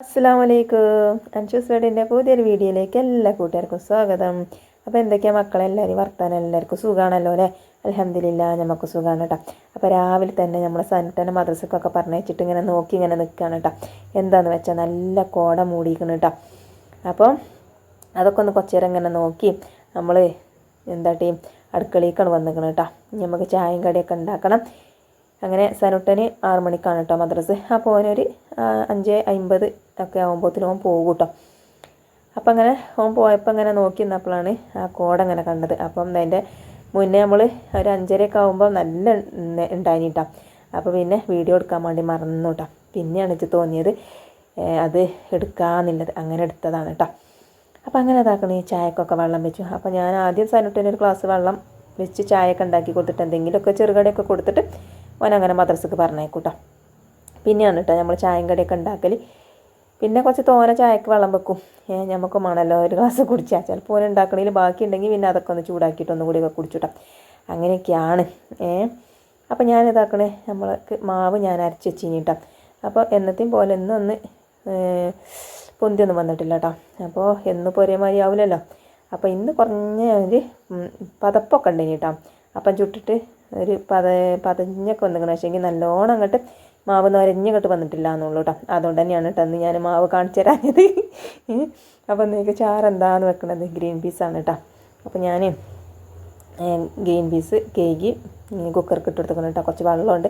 അസ്സാം വലൈക്കും അൻഷൂസ് വേഡിന്റെ പുതിയൊരു വീഡിയോയിലേക്ക് എല്ലാ കൂട്ടുകാർക്കും സ്വാഗതം. അപ്പോൾ എന്തൊക്കെയാണ് മക്കളെല്ലാവരും വർത്താനം എല്ലാവർക്കും സുഖമാണല്ലോ അല്ലേ? അലഹമില്ല നമുക്ക് സുഖമാണ് കേട്ടോ അപ്പോൾ രാവിലെ തന്നെ നമ്മൾ സന്നിട്ടനെ മദ്രസക്കൊക്കെ പറഞ്ഞയച്ചിട്ട് ഇങ്ങനെ നോക്കി ഇങ്ങനെ നിൽക്കുകയാണ് കേട്ടോ എന്താണെന്ന് വെച്ചാൽ നല്ല കോട മൂടിയിരിക്കണം കേട്ടോ അപ്പോൾ അതൊക്കെ ഒന്ന് കുറച്ച് നേരം ഇങ്ങനെ നോക്കി നമ്മൾ എന്താ ടീം അടുക്കളയിലേക്കാണ് വന്നിരിക്കണം കേട്ടോ നമുക്ക് ചായയും കടിയൊക്കെ ഉണ്ടാക്കണം അങ്ങനെ സനുട്ടന് ആറ് മണിക്കാണ് കേട്ടോ മദ്രസ്. അപ്പോൾ ആ, അഞ്ച് അമ്പത് ഒക്കെ ആകുമ്പോഴത്തേനും ഓൻ പോകും കേട്ടോ അപ്പം അങ്ങനെ ഓൻ പോയപ്പോൾ അങ്ങനെ നോക്കി നിന്നപ്പോഴാണ് ആ കോട അങ്ങനെ കണ്ടത്. അപ്പം അതിന്റെ മുന്നേ നമ്മൾ ഒരു അഞ്ചരയൊക്കെ ആകുമ്പോൾ നല്ല ഉണ്ടായിട്ടാ അപ്പോൾ പിന്നെ വീഡിയോ എടുക്കാൻ വേണ്ടി മറന്നു കേട്ടോ പിന്നെയാണ് ഇത് തോന്നിയത് അത് എടുക്കാമെന്നുള്ളത് അങ്ങനെ എടുത്തതാണ് കേട്ടോ അപ്പോൾ അങ്ങനെ ഇതാക്കണേ ചായക്കൊക്കെ വെള്ളം വെച്ചു. അപ്പോൾ ഞാൻ ആദ്യം സനുട്ടിന് ഒരു ഗ്ലാസ് വെള്ളം വെച്ച് ചായയൊക്കെ ഉണ്ടാക്കി കൊടുത്തിട്ട് എന്തെങ്കിലുമൊക്കെ ചെറുകടയൊക്കെ കൊടുത്തിട്ട് ഓൻ അങ്ങനെ മദ്രസക്ക് പറഞ്ഞേക്കൂട്ടോ പിന്നെയാണ് കേട്ടോ നമ്മൾ ചായയും കടിയൊക്കെ ഉണ്ടാക്കൽ പിന്നെ കുറച്ച് തോന ചായക്ക് വെള്ളം വെക്കും. നമുക്ക് മണല്ലോ ഒരു ഗ്ലാസ് കുടിച്ചാൽ ചിലപ്പോൾ ഓരോ ഉണ്ടാക്കണതിൽ ബാക്കി ഉണ്ടെങ്കിൽ പിന്നെ അതൊക്കെ ഒന്ന് ചൂടാക്കിയിട്ട് ഒന്നും കൂടിയൊക്കെ കുടിച്ചുട്ടോ. അങ്ങനെയൊക്കെയാണ്. ഏ അപ്പോൾ ഞാൻ ഇതാക്കണേ നമ്മൾക്ക് മാവ് ഞാൻ അരച്ച് വെച്ചിട്ടോ അപ്പോൾ എന്നത്തെയും പോലെ ഇന്നൊന്ന് പൊന്തിയൊന്നും വന്നിട്ടില്ല കേട്ടോ അപ്പോൾ എന്നിപ്പോൾ ഒരേമാതിരി ആവില്ലല്ലോ അപ്പോൾ ഇന്ന് കുറഞ്ഞ ഒരു പതപ്പൊക്കെ ഉണ്ടെങ്കിൽ കേട്ടോ അപ്പം ചുട്ടിട്ട് ഒരു പത പതഞ്ഞൊക്കെ വന്നിക്കണം. വെച്ചെങ്കിൽ നല്ലോണം അങ്ങോട്ട് മാവ് നൊരഞ്ഞങ്ങോട്ട് വന്നിട്ടില്ല എന്നുള്ളൂ കേട്ടോ അതുകൊണ്ട് തന്നെയാണ് കേട്ടോ അന്ന് ഞാൻ മാവ് കാണിച്ചു തരാഞ്ഞത്. അപ്പോൾ നിങ്ങൾക്ക് എന്താണ് വെക്കണത്? ഗ്രീൻ പീസാണ് കേട്ടോ അപ്പോൾ ഞാൻ ഗ്രീൻ പീസ് കേക്ക് കുക്കർക്ക് ഇട്ട് കൊടുത്തേക്കണം കേട്ടോ കുറച്ച് വെള്ളമുണ്ട്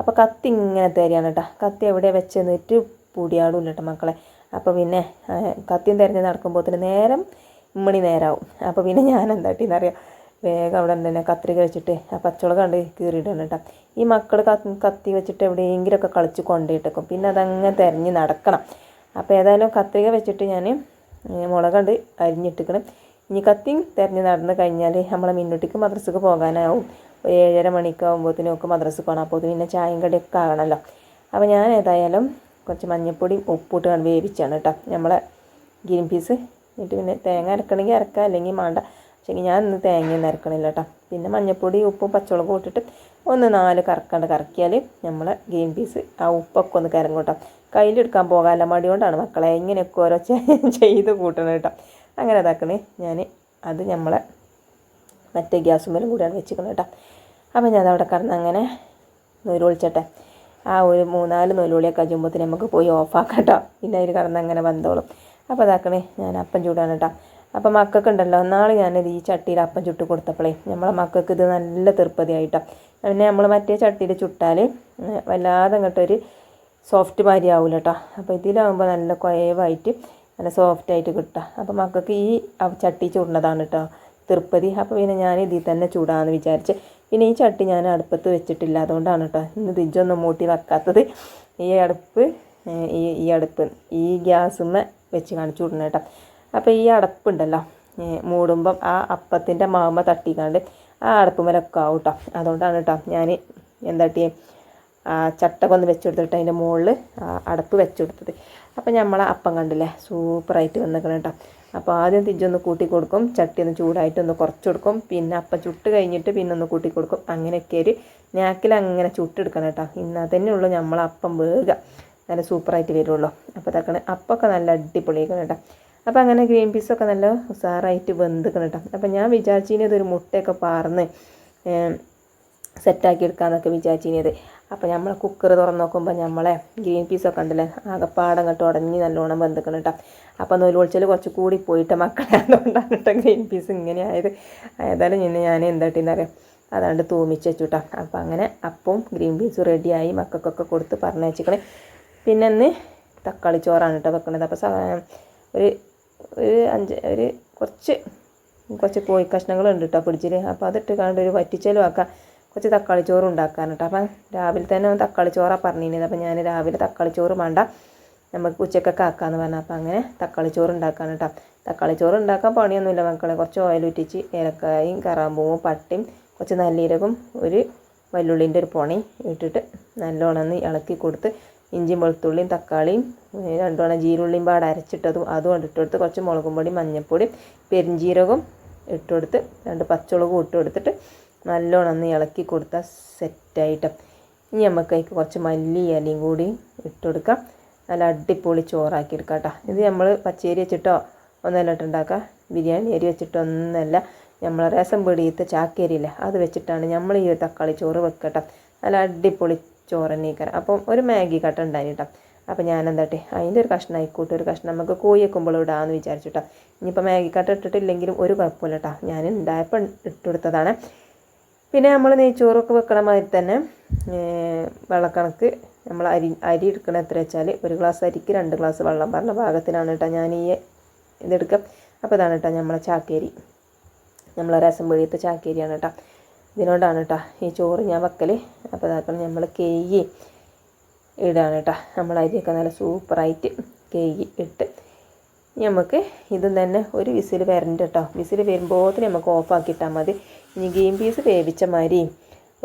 അപ്പോൾ കത്തി ഇങ്ങനെ തരികയാണ് കേട്ടോ കത്തി എവിടെ വെച്ചെന്നിട്ട് പൊടിയാടില്ല കേട്ടോ മക്കളെ. അപ്പോൾ പിന്നെ കത്തിയും തിരഞ്ഞ് നടക്കുമ്പോൾ നേരം മണി നേരാവും. അപ്പോൾ പിന്നെ ഞാൻ എന്താട്ടിന്നറിയാം വേഗം അവിടെ തന്നെ കത്രിക വെച്ചിട്ട് ആ പച്ചവളം കണ്ട് കീറിയിടണം കേട്ടോ. ഈ മക്കൾ കത്തി വെച്ചിട്ട് എവിടെയെങ്കിലുമൊക്കെ കളിച്ച് കൊണ്ടുപോയിട്ടേക്കും പിന്നെ അതങ്ങനെ തിരഞ്ഞ് നടക്കണം. അപ്പോൾ ഏതായാലും കത്രിക വെച്ചിട്ട് ഞാൻ മുളക് കണ്ട് അരിഞ്ഞിട്ടിക്കണം ഇനി കത്തിയും തിരഞ്ഞ് നടന്ന് കഴിഞ്ഞാൽ നമ്മളെ മിന്നുട്ടിക്ക് മദ്രസക്ക് പോകാനാവും. ഏഴര മണിക്കാവുമ്പോഴത്തേനും ഒക്കെ മദ്രസക്ക് പോകണം അപ്പോൾ പിന്നെ ചായയും കടിയൊക്കെ ആകണമല്ലോ അപ്പോൾ ഞാൻ ഏതായാലും കുറച്ച് മഞ്ഞപ്പൊടിയും ഉപ്പിട്ട് വേവിച്ചാണ് കേട്ടോ. നമ്മളെ ഗ്രീൻ പീസ് എന്നിട്ട് പിന്നെ തേങ്ങ അരക്കണമെങ്കിൽ അരക്കാം അല്ലെങ്കിൽ വേണ്ട പക്ഷേ ഞാൻ ഇന്ന് തേങ്ങയൊന്നും അരക്കണില്ല കേട്ടോ. പിന്നെ മഞ്ഞപ്പൊടി ഉപ്പും പച്ചമുളകും ഇട്ടിട്ട് ഒന്ന് നാല് കറക്കാണ്ട് കറക്കിയാൽ നമ്മളെ ഗ്രീൻ പീസ് ആ ഉപ്പൊക്കെ ഒന്ന് കരങ്ങും കേട്ടോ. കയ്യിലെടുക്കാൻ പോകാനുള്ള മടി കൊണ്ടാണ് മക്കളെ ഇങ്ങനെയൊക്കെ ഓരോ ചെയ്ത് കൂട്ടണം കേട്ടോ. അങ്ങനെ ഇതാക്കണേ. ഞാൻ അത് നമ്മളെ മറ്റേ ഗ്യാസ് മേലും കൂടിയാണ് വെച്ചിരിക്കുന്നത് കേട്ടോ. അപ്പം ഞാൻ അവിടെ കടന്ന് അങ്ങനെ നൂലൊളിച്ചട്ടെ ആ ഒരു മൂന്നാൽ നൂലുളിയൊക്കെ കഴിയുമ്പോഴത്തേന് നമുക്ക് പോയി ഓഫാക്കാം കേട്ടോ. പിന്നെ അതിൽ കടന്ന് അങ്ങനെ വന്നോളും. അപ്പോൾ അതാക്കണേ ഞാൻ അപ്പം ചൂടാണ് കേട്ടോ. അപ്പം മക്കൾക്ക് ഉണ്ടല്ലോ നാളെ ഞാനിത് ഈ ചട്ടിയിൽ അപ്പം ചുട്ട് കൊടുത്തപ്പോഴേ നമ്മളെ മക്കൾക്ക് ഇത് നല്ല തീർപ്പതിയായിട്ടോ പിന്നെ നമ്മൾ മറ്റേ ചട്ടിയിൽ ചുട്ടാൽ വല്ലാതെ അങ്ങോട്ടൊരു സോഫ്റ്റ് മാതിരി ആവില്ല കേട്ടോ അപ്പോൾ ഇതിലാകുമ്പോൾ നല്ല കുയവായിട്ട് നല്ല സോഫ്റ്റായിട്ട് കിട്ടുക അപ്പോൾ മക്കൾക്ക് ഈ ചട്ടി ചൂടുന്നതാണ് കേട്ടോ തിരുപ്പതി അപ്പോൾ പിന്നെ ഞാൻ ഇതിൽ തന്നെ ചൂടാമെന്ന് വിചാരിച്ച് പിന്നെ ഈ ചട്ടി ഞാൻ അടുപ്പത്ത് വെച്ചിട്ടില്ല. അതുകൊണ്ടാണ് കേട്ടോ ഇന്ന് തിരിച്ചൊന്നും മൂട്ടി വെക്കാത്തത്. ഈ അടുപ്പ് ഈ ഈ അടുപ്പ് ഈ ഗ്യാസുമ്മ വെച്ച് കാണിച്ചു വിടണം കേട്ടോ അപ്പോൾ ഈ അടപ്പുണ്ടല്ലോ മൂടുമ്പം ആ അപ്പത്തിന്റെ മാമ തട്ടിക്കാണ്ട് ആ അടുപ്പുമ്മലൊക്കെ ആവും കേട്ടോ അതുകൊണ്ടാണ് കേട്ടോ ഞാൻ എന്താ ടീ ആ ചട്ടക ഒന്ന് വെച്ച് കൊടുത്തിട്ട് അതിന്റെ മുകളിൽ അടപ്പ് വെച്ച് കൊടുത്തത് അപ്പോൾ നമ്മളെ അപ്പം കണ്ടില്ലേ സൂപ്പറായിട്ട് വന്നിരിക്കണം കേട്ടോ അപ്പോൾ ആദ്യം തിരിച്ചൊന്ന് കൂട്ടി കൊടുക്കും ചട്ടി ഒന്ന് ചൂടായിട്ട് ഒന്ന് കുറച്ച് കൊടുക്കും പിന്നെ അപ്പം ചുട്ട് കഴിഞ്ഞിട്ട് പിന്നെ ഒന്ന് കൂട്ടി കൊടുക്കും. അങ്ങനെയൊക്കെ ഒരു ഞാക്കിൽ അങ്ങനെ ചുട്ടെടുക്കണം കേട്ടോ ഇന്ന് തന്നെ ഉള്ളൂ നമ്മളെ അപ്പം വേഗം. നല്ല സൂപ്പറായിട്ട് വരുള്ളൂ. അപ്പോൾ തക്കണ അപ്പമൊക്കെ നല്ല അടിപൊളിയാക്കണം കേട്ടോ അപ്പോൾ അങ്ങനെ ഗ്രീൻ പീസൊക്കെ നല്ല ഉസാറായിട്ട് വെന്തിക്കണം കേട്ടോ അപ്പോൾ ഞാൻ വിചാരിച്ചിനി ഇതൊരു മുട്ടയൊക്കെ പാർന്ന് സെറ്റാക്കി എടുക്കാമെന്നൊക്കെ വിചാരിച്ചിനിയത്. അപ്പോൾ നമ്മളെ കുക്കർ തുറന്ന് നോക്കുമ്പോൾ നമ്മളെ ഗ്രീൻ പീസൊക്കെ ഉണ്ടല്ലേ ആകെപ്പാടം കണ്ട് ഉടഞ്ഞ് നല്ലോണം വെന്തിക്കണം കേട്ടോ അപ്പോൾ ഒളിച്ചാൽ കുറച്ച് കൂടി പോയിട്ട് മക്കളെ അതുകൊണ്ടാണ് കേട്ടോ ഗ്രീൻ പീസ് ഇങ്ങനെ ആയത്. ഏതായാലും ഇന്ന് ഞാൻ എന്താട്ടിന്ന് അറിയാം അതാണ്ട് തൂമിച്ച് വെച്ചു കേട്ടോ അപ്പോൾ അങ്ങനെ അപ്പം ഗ്രീൻ പീസ് റെഡിയായി മക്കൾക്കൊക്കെ കൊടുത്ത് പറഞ്ഞയച്ചിക്കണേ. പിന്നെ ഇന്ന് തക്കാളി ചോറാണ് കേട്ടോ വെക്കണത് അപ്പോൾ ഒരു ഒരു അഞ്ച് ഒരു കുറച്ച് കുറച്ച് കോഴി കഷ്ണങ്ങളുണ്ട് കേട്ടോ പിടിച്ചിൽ അപ്പോൾ അതിട്ട് കണ്ട് ഒരു വറ്റിച്ചലും ആക്കാം കുറച്ച് തക്കാളി ചോറ് ഉണ്ടാക്കാൻ കേട്ടോ അപ്പം രാവിലെ തന്നെ തക്കാളി ചോറാണ് പറഞ്ഞിരുന്നത്. അപ്പം ഞാൻ രാവിലെ തക്കാളി ചോറ് വേണ്ട നമുക്ക് ഉച്ചക്കൊക്കെ ആക്കാമെന്ന് പറഞ്ഞു. അപ്പോൾ അങ്ങനെ തക്കാളി ചോറ് ഉണ്ടാക്കാൻ കേട്ടോ തക്കാളി ചോറ് ഉണ്ടാക്കാൻ പണിയൊന്നുമില്ല മക്കളെ. കുറച്ച് ഓയിൽ ഉറ്റിച്ച് ഏലക്കായും കറാമ്പൂവും പട്ടയും കുറച്ച് നല്ലീരകും ഒരു വല്ലുള്ളിന്റെ ഒരു പൊണി ഇട്ടിട്ട് നല്ലോണം ഇളക്കി കൊടുത്ത് ഇഞ്ചിയും വെളുത്തുള്ളിയും തക്കാളിയും രണ്ടുവണ്ണം ജീരുള്ളിയും പാടെ അരച്ചിട്ടതും അതും ഇട്ടുകൊടുത്ത് കുറച്ച് മുളകും പൊടി മഞ്ഞൾപ്പൊടി പെരിഞ്ജീരകവും ഇട്ടുകൊടുത്ത് രണ്ട് പച്ചമുളകും ഇട്ട് കൊടുത്തിട്ട് നല്ലോണം ഒന്ന് ഇളക്കി കൊടുത്താൽ സെറ്റായിട്ട്. ഇനി നമുക്ക് അതിലേക്ക് കുറച്ച് മല്ലി ഇലയും കൂടി ഇട്ട് കൊടുക്കാം. നല്ല അടിപൊളി ചോറാക്കി എടുക്കാം കേട്ടോ. ഇത് നമ്മൾ പച്ചേരി വെച്ചിട്ടോ ഒന്നല്ല ഇട്ടുണ്ടാക്കുക ബിരിയാണി അരി വെച്ചിട്ടോ ഒന്നല്ല. നമ്മൾ രസം പിടിയത്തെ ചാക്കേരിയില്ല അത് വെച്ചിട്ടാണ് നമ്മൾ ഈ തക്കാളി ചോറ് വെക്കട്ടെ. നല്ല അടിപൊളി ചോറ് തന്നെയാക്കണം അപ്പം ഒരു മാഗി കട്ട ഉണ്ടായി കേട്ടോ അപ്പം ഞാൻ എന്താട്ടെ അതിന്റെ ഒരു കഷ്ണം ആയിക്കോട്ടെ ഒരു കഷ്ണം നമുക്ക് കോഴി വെക്കുമ്പോൾ ഇടാമെന്ന് വിചാരിച്ചിട്ടോ. ഇനിയിപ്പോൾ മാഗി കട്ട ഇട്ടിട്ടില്ലെങ്കിലും ഒരു കുഴപ്പമില്ല കേട്ടോ ഞാൻ ഉണ്ടായപ്പോൾ ഇട്ടുകൊടുത്തതാണ്. പിന്നെ നമ്മൾ നെയ്ച്ചോറൊക്കെ വെക്കണ മാതിരി തന്നെ വെള്ളക്കണക്ക് നമ്മൾ അരി അരി എടുക്കണ എത്ര വെച്ചാൽ ഒരു ഗ്ലാസ് അരിക്ക് രണ്ട് ഗ്ലാസ് വെള്ളം പറഞ്ഞ ഭാഗത്തിനാണ് കേട്ടോ ഞാൻ ഈ ഇതെടുക്കാം. അപ്പോൾ ഇതാണ് കേട്ടോ നമ്മളെ ചാക്കേരി. നമ്മളെ രസം പൊഴിയത്തെ ചാക്കേരിയാണ് കേട്ടോ ഇതിനോടാണ് കേട്ടോ ഈ ചോറ് ഞാൻ വെക്കൽ അപ്പോൾ ഇതാക്കണം നമ്മൾ കേയി ഇടാണ് കേട്ടോ നമ്മൾ അരിയൊക്കെ നല്ല സൂപ്പറായിട്ട് കേയി ഇട്ട് നമുക്ക് ഇതും തന്നെ ഒരു വിസിൽ വരണ്ട കേട്ടോ വിസിൽ വരുമ്പോൾ നമുക്ക് ഓഫാക്കി ഇട്ടാൽ മതി. ഇനി ഗ്രീൻ പീസ് വേവിച്ച മാതിരി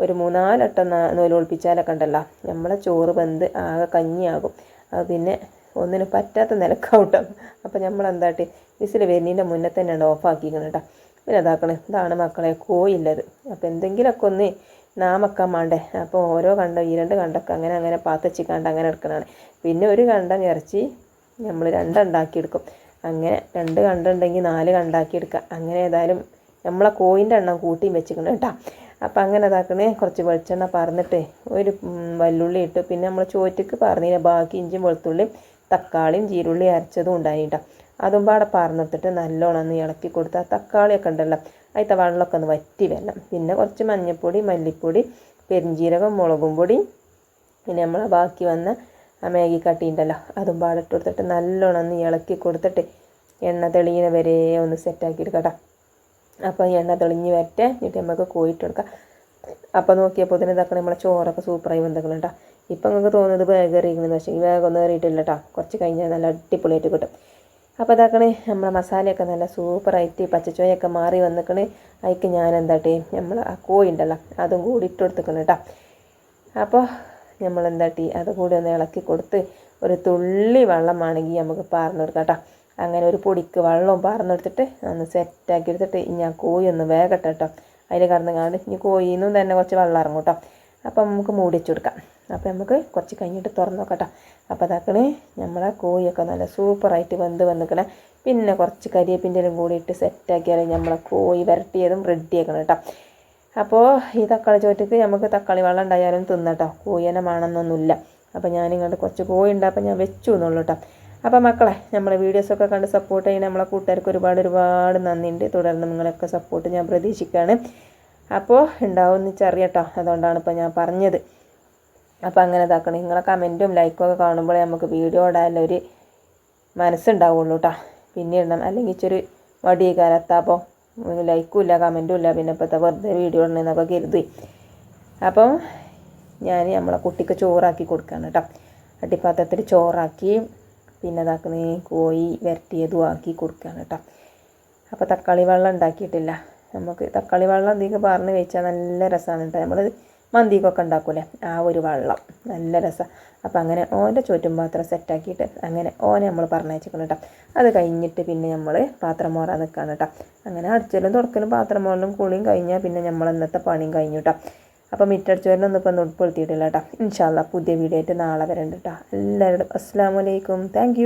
ഒരു മൂന്നാലട്ടം നൂലൊളിപ്പിച്ചാലൊക്കെ ഉണ്ടല്ലോ. നമ്മളെ ചോറ് വെന്ത് ആകെ കഞ്ഞിയാകും. അത് പിന്നെ ഒന്നിനും പറ്റാത്ത നിലക്കാവട്ടോ അപ്പോൾ നമ്മൾ എന്താട്ടി വിസിൽ വരുന്നതിന്റെ മുന്നേ തന്നെയാണ് ഓഫാക്കിക്കണം കേട്ടോ പിന്നെ അതാക്കണേ ഇതാണ് മക്കളെ കോയില്ലത്. അപ്പോൾ എന്തെങ്കിലുമൊക്കെ ഒന്ന് നാമക്കാൻ വേണ്ടേ അപ്പോൾ ഓരോ കണ്ടം ഈ രണ്ട് കണ്ടൊക്കെ അങ്ങനെ അങ്ങനെ പാത്തച്ചി കണ്ട അങ്ങനെ എടുക്കണതാണ്. പിന്നെ ഒരു കണ്ടം ഇറച്ചി നമ്മൾ രണ്ടുണ്ടാക്കി എടുക്കും അങ്ങനെ രണ്ട് കണ്ടുണ്ടെങ്കിൽ നാല് കണ്ടാക്കി എടുക്കുക അങ്ങനെ ഏതായാലും നമ്മളെ കോയിന്റെ എണ്ണം കൂട്ടിയും വെച്ചിക്കണം കേട്ടോ. അപ്പം അങ്ങനെ ഇതാക്കണേ കുറച്ച് വെളിച്ചെണ്ണ പറഞ്ഞിട്ട് ഒരു വല്ലുള്ളി ഇട്ട് പിന്നെ നമ്മൾ ചോറ്റക്ക് പറഞ്ഞില്ല ബാക്കി ഇഞ്ചും വെളുത്തുള്ളിയും തക്കാളിയും ജീരുള്ളി അരച്ചതും ഉണ്ടായിട്ടോ അതും പാടെ പറന്നിട്ടിട്ട് നല്ലോണം ഒന്ന് ഇളക്കി കൊടുത്താൽ തക്കാളിയൊക്കെ ഉണ്ടല്ലോ അതിന്റെ വെള്ളമൊക്കെ ഒന്ന് വറ്റി വരണം. പിന്നെ കുറച്ച് മഞ്ഞൾപ്പൊടി മല്ലിപ്പൊടി പെരിഞ്ചീരകം മുളകും പൊടി പിന്നെ നമ്മൾ ബാക്കി വന്ന ആ മാഗി കട്ടി ഉണ്ടല്ലോ അതും ഇട്ട് കൊടുത്തിട്ട് നല്ലോണം ഒന്ന് ഇളക്കി കൊടുത്തിട്ട് എണ്ണ തെളിയുന്ന വരെ ഒന്ന് സെറ്റാക്കി എടുക്കട്ടോ അപ്പോൾ എണ്ണ തെളിഞ്ഞ് വരട്ടെ എന്നിട്ട് നമുക്ക് കോയിട്ട് എടുക്കാം അപ്പോൾ നോക്കിയപ്പോൾ തന്നെ ഇതാക്കണം നമ്മളെ ചോറൊക്കെ സൂപ്പറായി വന്നിക്കണം കേട്ടോ ഇപ്പം നിങ്ങൾക്ക് തോന്നുന്നത് വേഗം എറിയിക്കണമെന്ന് പക്ഷേ വേഗം ഒന്നും ഏറിയിട്ടില്ല കേട്ടോ കുറച്ച് കഴിഞ്ഞാൽ നല്ല അടിപൊളിയായിട്ട് കിട്ടും. അപ്പോൾ അതാക്കണേ നമ്മളെ മസാലയൊക്കെ നല്ല സൂപ്പറായിട്ട് പച്ചച്ചോയൊക്കെ മാറി വന്നിക്കണേ. അതിക്ക് ഞാൻ എന്താട്ടെ നമ്മൾ ആ കോഴി ഉണ്ടല്ലോ അതും കൂടി ഇട്ട് കൊടുത്തിക്കണം കേട്ടോ അപ്പോൾ നമ്മൾ എന്താട്ടി അത് കൂടി ഒന്ന് ഇളക്കി കൊടുത്ത് ഒരു തുള്ളി വെള്ളമാണെങ്കിൽ നമുക്ക് പാർന്നു കൊടുക്കാം കേട്ടോ അങ്ങനെ ഒരു പൊടിക്ക് വെള്ളവും പാർന്നെടുത്തിട്ട് ഒന്ന് സെറ്റാക്കി എടുത്തിട്ട് ഇനി ആ കോഴി ഒന്ന് വേഗട്ടെ കേട്ടോ അതിൽ കടന്ന് കാണും ഇനി കോഴിയിൽ നിന്നും തന്നെ കുറച്ച് വെള്ളം ഇറങ്ങും കേട്ടോ അപ്പം നമുക്ക് മൂടിച്ചു കൊടുക്കാം അപ്പോൾ നമുക്ക് കുറച്ച് കഴിഞ്ഞിട്ട് തുറന്ന് നോക്കട്ടോ. അപ്പോൾ അതാക്കണ് നമ്മളെ കോഴിയൊക്കെ നല്ല സൂപ്പറായിട്ട് വെന്ത് വന്നിക്കണേ. പിന്നെ കുറച്ച് കരിയേപ്പിന്റെലും കൂടി ഇട്ട് സെറ്റാക്കിയാൽ നമ്മളെ കോഴി വരട്ടിയതും റെഡിയാക്കണം കേട്ടോ. അപ്പോൾ ഈ തക്കാളി ചോറ്റക്ക് നമുക്ക് തക്കാളി വെള്ളം ഉണ്ടായാലും തിന്നട്ടോ. കോഴിയനെ മാണെന്നൊന്നുമില്ല അപ്പോൾ ഞാനിങ്ങോട്ട് കുറച്ച് കോഴി ഉണ്ട് അപ്പോൾ ഞാൻ വെച്ചു എന്നുള്ളൂ കേട്ടോ. അപ്പോൾ മക്കളെ നമ്മളെ വീഡിയോസൊക്കെ കണ്ട് സപ്പോർട്ട് ചെയ്യുന്ന നമ്മളെ കൂട്ടുകാർക്ക് ഒരുപാട് ഒരുപാട് നന്ദിയുണ്ട്. തുടർന്ന് നിങ്ങളൊക്കെ സപ്പോർട്ട് ഞാൻ പ്രതീക്ഷിക്കുകയാണ്. അപ്പോൾ ഉണ്ടാവുമെന്ന് വെച്ചറിയട്ടോ അതുകൊണ്ടാണ് ഇപ്പോൾ ഞാൻ പറഞ്ഞത്. അപ്പോൾ അങ്ങനെ ഇതാക്കണം. നിങ്ങളെ കമന്റും ലൈക്കും ഒക്കെ കാണുമ്പോഴേ നമുക്ക് വീഡിയോ ഇടാനുള്ള ഒരു മനസ്സുണ്ടാവുള്ളൂ കേട്ടോ പിന്നെ ഇടണം. അല്ലെങ്കിൽ ഇച്ചൊരു മടി കാലത്താപ്പോൾ ലൈക്കും ഇല്ല കമന്റും ഇല്ല. പിന്നെ ഇപ്പോഴത്തെ വെറുതെ വീഡിയോ ഇടണമെന്നൊക്കെ കരുതി. അപ്പം ഞാൻ നമ്മളെ കുട്ടിക്ക് ചോറാക്കി കൊടുക്കുകയാണ് കേട്ടോ അട്ടിപ്പാത്രത്തിൽ ചോറാക്കി പിന്നെ ഇതാക്കുന്ന കോഴി വരട്ടിയതും ആക്കി കൊടുക്കുകയാണ് കേട്ടോ അപ്പോൾ തക്കാളി വെള്ളം ഉണ്ടാക്കിയിട്ടില്ല. നമുക്ക് തക്കാളി വെള്ളം എന്തെങ്കിലും പറഞ്ഞ് വെച്ചാൽ നല്ല രസമാണ് കേട്ടോ നമ്മൾ മന്തിക്കൊക്കെ ഉണ്ടാക്കൂലേ? ആ ഒരു വെള്ളം. നല്ല രസം. അപ്പോൾ അങ്ങനെ ഓന്റെ ചുറ്റും പാത്രം സെറ്റാക്കിയിട്ട് അങ്ങനെ ഓനെ നമ്മൾ പറഞ്ഞയച്ചിക്കണം കേട്ടോ അത് കഴിഞ്ഞിട്ട് പിന്നെ നമ്മൾ പാത്രം മോറാൻ നിൽക്കുകയാണ് കേട്ടോ അങ്ങനെ അടിച്ചലും തുറക്കലും പാത്രം മോറലും കുളിയും കഴിഞ്ഞാൽ പിന്നെ നമ്മൾ ഇന്നത്തെ പണിയും കഴിഞ്ഞു കേട്ടോ അപ്പോൾ മിറ്റടിച്ചവരനൊന്നും ഇപ്പം ഉൾപ്പെടുത്തിയിട്ടില്ല കേട്ടോ ഇൻഷാല്ല പുതിയ വീഡിയോ ആയിട്ട് നാളെ വരണ്ട കേട്ടോ എല്ലാവരോടും അസ്സാം വലൈക്കും താങ്ക്